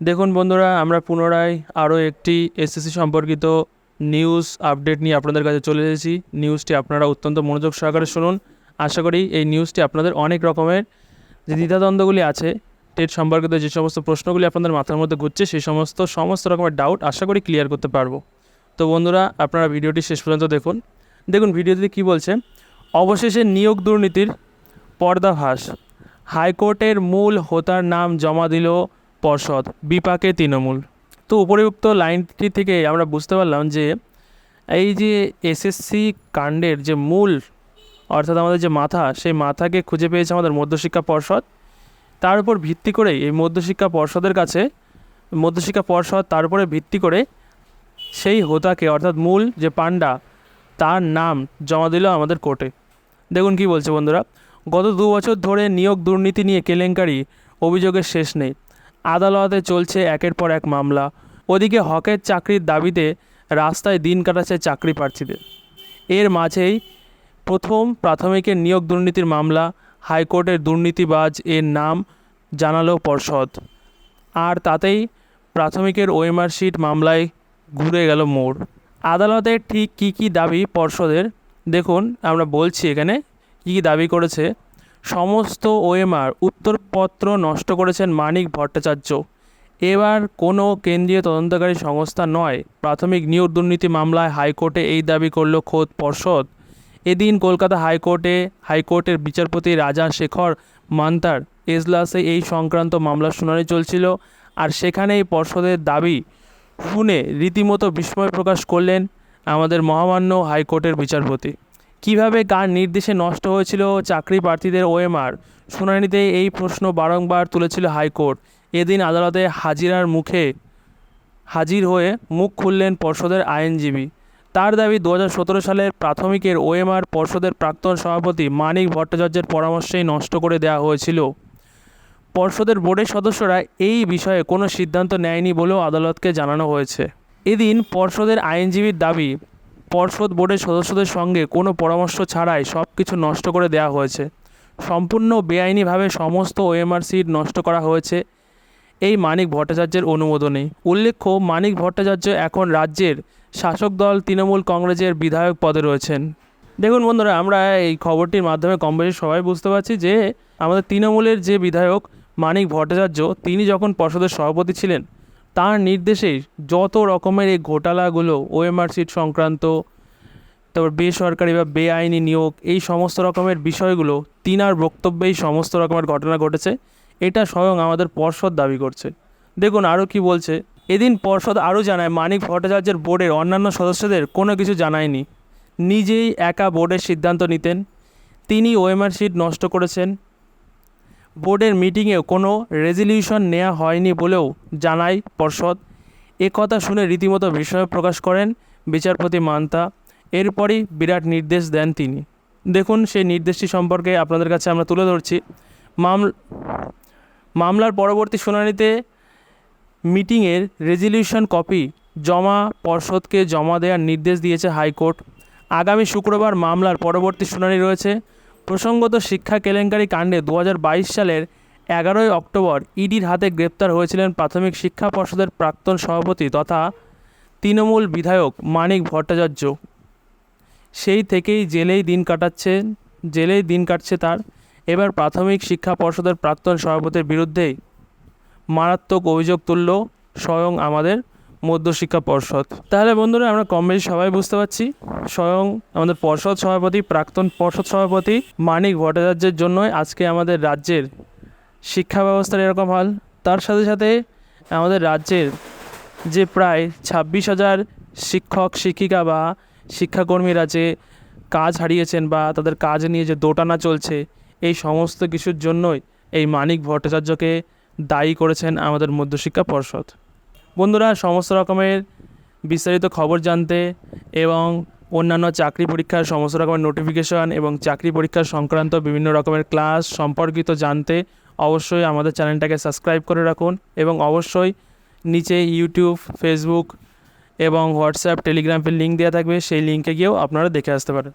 দেখুন বন্ধুরা, আমরা পুনরায় আরও একটি এসএসসি সম্পর্কিত নিউজ আপডেট নিয়ে আপনাদের কাছে চলে এসেছি। নিউজটি আপনারা অত্যন্ত মনোযোগ সহকারে শুনুন। আশা করি এই নিউজটি আপনাদের অনেক রকমের যে দ্বিধাদ্বন্দ্বগুলি আছে, টেট সম্পর্কিত যে সমস্ত প্রশ্নগুলি আপনাদের মাথার মধ্যে ঘুরছে, সেই সমস্ত সমস্ত রকমের ডাউট আশা করি ক্লিয়ার করতে পারব। তো বন্ধুরা, আপনারা ভিডিওটি শেষ পর্যন্ত দেখুন। দেখুন, ভিডিওতে কী বলছে? অবশেষে নিয়োগ দুর্নীতির পর্দাভাস হাইকোর্টের মূল হোতার নাম জমা দিল পর্ষদ, বিপাকে তৃণমূল। তো উপরিউক্ত লাইনটি থেকে আমরা বুঝতে পারলাম যে এই যে এসএসসি কাণ্ডের যে মূল, অর্থাৎ আমাদের যে মাথা, সেই মাথাকে খুঁজে পেয়েছে আমাদের মধ্যশিক্ষা পর্ষদ। তার উপর ভিত্তি করেই এই মধ্যশিক্ষা পর্ষদের কাছে, মধ্যশিক্ষা পর্ষদ তার উপরে ভিত্তি করে সেই হোতাকে, অর্থাৎ মূল যে পাণ্ডা, তার নাম জমা দিল আমাদের কোর্টে। দেখুন কি বলছে বন্ধুরা, গত দু বছর ধরে নিয়োগ দুর্নীতি নিয়ে কেলেঙ্কারি, অভিযোগের শেষ নেই। আদালতে চলছে একের পর এক মামলা। ওদিকে হকের চাকরির দাবিতে রাস্তায় দিন কাটাচ্ছে চাকরি প্রার্থীদের। এর মাঝেই প্রথম প্রাথমিকের নিয়োগ দুর্নীতির মামলা, হাইকোর্টের দুর্নীতিবাজ এর নাম জানালো পর্ষদ। আর তাতেই প্রাথমিকের ওএমআর শিট মামলায় ঘুরে গেল মোড়। আদালতের ঠিক কী কী দাবি পর্ষদের? দেখুন, আমরা বলছি এখানে কী কী দাবি করেছে। সমস্ত ওএমআর উত্তরপত্র নষ্ট করেছেন মানিক ভট্টাচার্য। এবার কোনো কেন্দ্রীয় তদন্তকারী সংস্থা নয়, প্রাথমিক নিয়োগ দুর্নীতি মামলায় হাইকোর্টে এই দাবি করল খোদ পর্ষদ। এদিন কলকাতা হাইকোর্টে হাইকোর্টের বিচারপতি রাজা শেখর মান্তার এজলাসে এই সংক্রান্ত মামলার শুনানি চলছিল আর সেখানেই পর্ষদের দাবি শুনে রীতিমতো বিস্ময় প্রকাশ করলেন আমাদের মহামান্য হাইকোর্টের বিচারপতি। কীভাবে কার নির্দেশে নষ্ট হয়েছিল চাকরি প্রার্থীদের ওএমআর? শুনানিতে এই প্রশ্ন বারংবার তুলেছিল হাইকোর্ট। এদিন আদালতে হাজিরার মুখে হাজির হয়ে মুখ খুললেন পর্ষদের আইনজীবী। তার দাবি, দু হাজার সতেরো সালের প্রাথমিকের ওএমআর পর্ষদের প্রাক্তন সভাপতি মানিক ভট্টাচার্যের পরামর্শেই নষ্ট করে দেওয়া হয়েছিল। পর্ষদের বোর্ডের সদস্যরা এই বিষয়ে কোনো সিদ্ধান্ত নেয়নি বলেও আদালতকে জানানো হয়েছে। এদিন পর্ষদের আইনজীবীর দাবি পর্ষদ বোর্ডের সদস্যদের সঙ্গে কোনো পরামর্শ ছাড়াই সব কিছু নষ্ট করে দেওয়া হয়েছে। সম্পূর্ণ বেআইনিভাবে সমস্ত ওএমআর সিট নষ্ট করা হয়েছে। এই মানিক ভট্টাচার্যের অনুমোদনে। উল্লেখ্য, মানিক ভট্টাচার্য এখন রাজ্যের শাসক দল তৃণমূল কংগ্রেসের বিধায়ক পদে রয়েছেন। দেখুন বন্ধুরা, আমরা এই খবরটির মাধ্যমে কম বেশি সবাই বুঝতে পারছি যে আমাদের তৃণমূলের যে বিধায়ক মানিক ভট্টাচার্য, তিনি যখন পর্ষদের সভাপতি ছিলেন তার নির্দেশেই যত রকমের এই ঘোটালাগুলো ওএমআর সিট সংক্রান্ত, তারপর বেসরকারি বা বেআইনি নিয়োগ, এই সমস্ত রকমের বিষয়গুলো, তিনার বক্তব্যেই সমস্ত রকমের ঘটনা ঘটেছে। এটা স্বয়ং আমাদের পর্ষদ দাবি করছে। দেখুন আরও কি বলছে, এদিন পর্ষদ আরও জানায়, মানিক ভট্টাচার্যের বোর্ডের অন্যান্য সদস্যদের কোনো কিছু জানায়নি। নিজেই একা বোর্ডের সিদ্ধান্ত নিতেন। তিনি ওএমআর সিট নষ্ট করেছেন। বোর্ডের মিটিংয়ে কোনো রেজলিউশন নেওয়া হয়নি বলেও জানায় পর্ষদ। কথা শুনে রীতিমতো বিস্ময় প্রকাশ করেন বিচারপতি মান্তা। এরপরই বিরাট নির্দেশ দেন তিনি। দেখুন, সেই নির্দেশটি সম্পর্কে আপনাদের কাছে আমরা তুলে ধরছি। মামল, মামলার পরবর্তী শুনানিতে মিটিংয়ের রেজলিউশন কপি জমা, পর্ষদকে জমা দেওয়ার নির্দেশ দিয়েছে হাইকোর্ট। আগামী শুক্রবার মামলার পরবর্তী শুনানি রয়েছে। প্রসঙ্গত শিক্ষা কেলেঙ্কারি কাণ্ডে দু হাজার বাইশ সালের এগারোই অক্টোবর ইডির হাতে গ্রেপ্তার হয়েছিলেন প্রাথমিক শিক্ষা পর্ষদের প্রাক্তন সভাপতি তথা তৃণমূল বিধায়ক মানিক ভট্টাচার্য। সেই থেকেই জেলেই দিন কাটাচ্ছে, জেলেই দিন কাটছে তার। এবার প্রাথমিক শিক্ষা পর্ষদের প্রাক্তন সভাপতির বিরুদ্ধেই মারাত্মক অভিযোগ তুলল স্বয়ং আমাদের মধ্যশিক্ষা পর্ষদ। তাহলে বন্ধুরা আমরা কম বেশি সবাই বুঝতে পারছি, স্বয়ং আমাদের পর্ষদ সভাপতি, প্রাক্তন পর্ষদ সভাপতি মানিক ভট্টাচার্যের জন্যই আজকে আমাদের রাজ্যের শিক্ষা ব্যবস্থার এরকম হাল। তার সাথে সাথে আমাদের রাজ্যের যে প্রায় ছাব্বিশ হাজার শিক্ষক, শিক্ষিকা বা শিক্ষাকর্মীরা যে কাজ হারিয়েছেন বা তাদের কাজ নিয়ে যে দোটানা চলছে, এই সমস্ত কিছুর জন্যই এই মানিক ভট্টাচার্যকে দায়ী করেছেন আমাদের মধ্যশিক্ষা পর্ষদ। বন্ধুরা, সমস্ত রকমের বিস্তারিত খবর জানতে এবং অন্যান্য চাকরি পরীক্ষার সমস্ত রকমের নোটিফিকেশন এবং চাকরি পরীক্ষার সংক্রান্ত বিভিন্ন রকমের ক্লাস সম্পর্কিত জানতে অবশ্যই আমাদের চ্যানেলটাকে সাবস্ক্রাইব করে রাখুন এবং অবশ্যই নিচে ইউটিউব ফেসবুক এবং হোয়াটসঅ্যাপ টেলিগ্রামের লিঙ্ক দেওয়া থাকবে। সেই লিঙ্কে গিয়েও আপনারা দেখে আসতে পারেন।